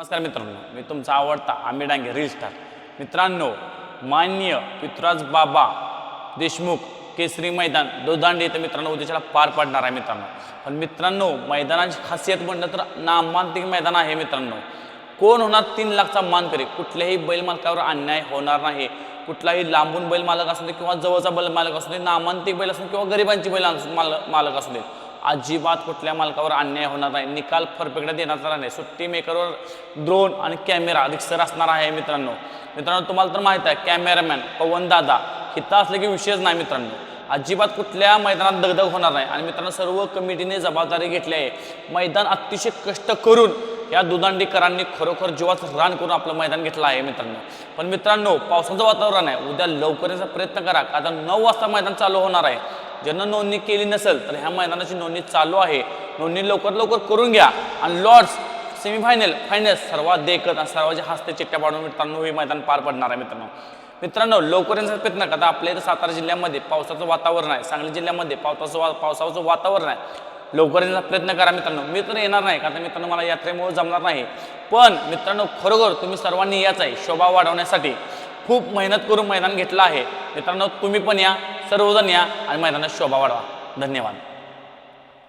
नमस्कार मित्रांनो मी तुमचा आवडता आम्ही डांगे रील स्टार मित्रांनो मान्य पृथ्वीराज बाबा देशमुख केसरी मैदान दोदांडे इथं मित्रांनो उद्याच्याला पार पडणार आहे मित्रांनो. पण मित्रांनो मैदानाची खासियत म्हणलं तर नामांतिक मैदान आहे मित्रांनो. कोण होणार तीन लाखचा मानकरी? कुठल्याही बैल मालकावर अन्याय होणार नाही. कुठलाही लांबून बैल मालक असू दे किंवा जवळचा बैल मालक असू दे नामांतिक बैल असू किंवा गरिबांची बैल माल मालक असू दे. अजिबात कुठल्या मालकावर अन्याय होणार नाही. निकाल परफेक्ट देण्याचा नाही. सुट्टी मेकरवर ड्रोन आणि कॅमेरा रिक्सर असणार आहे मित्रांनो. मित्रांनो तुम्हाला तर माहीत आहे कॅमेरामॅन पवन दादा हिता असले की विषयच नाही मित्रांनो. अजिबात कुठल्या मैदानात दगदग होणार नाही. आणि मित्रांनो सर्व कमिटीने जबाबदारी घेतली आहे. मैदान अतिशय कष्ट करून या दुधांडीकरांनी खरोखर जीवाचं रान करून आपलं मैदान घेतलं आहे मित्रांनो. पण मित्रांनो पावसाचं वातावरण आहे. उद्या लवकर प्रयत्न करा आता नऊ वाजता मैदान चालू होणार आहे. ज्यांना नोंदणी केली नसेल तर ह्या मैदानाची नोंदणी चालू आहे. नोंदणी लवकर लवकर करून घ्या. आणि लॉर्ड्स सेमीफायनल फायनल सर्वात देखत आणि सर्वांच्या हस्ते चिट्ट्या पाडून मित्रांनो हे मैदान पार पडणार आहे मित्रांनो. मित्रांनो लवकर येण्याचा प्रयत्न करा आपल्या इथं सातारा जिल्ह्यामध्ये पावसाचं वातावरण आहे. सांगली जिल्ह्यामध्ये पावसाचं वा पावसाचं वातावरण आहे. लवकर येण्याचा प्रयत्न करा मित्रांनो. मी तर येणार नाही कारण मित्रांनो मला यात्रेमुळे जमणार नाही. पण मित्रांनो खरोखर तुम्ही सर्वांनी याच आहे शोभा वाढवण्यासाठी. खूप मेहनत करून मैदान घेतलं आहे. मित्रांनो तुम्ही पण या. सर्वजण या आणि मैदानात शोभा वाढवा. धन्यवाद.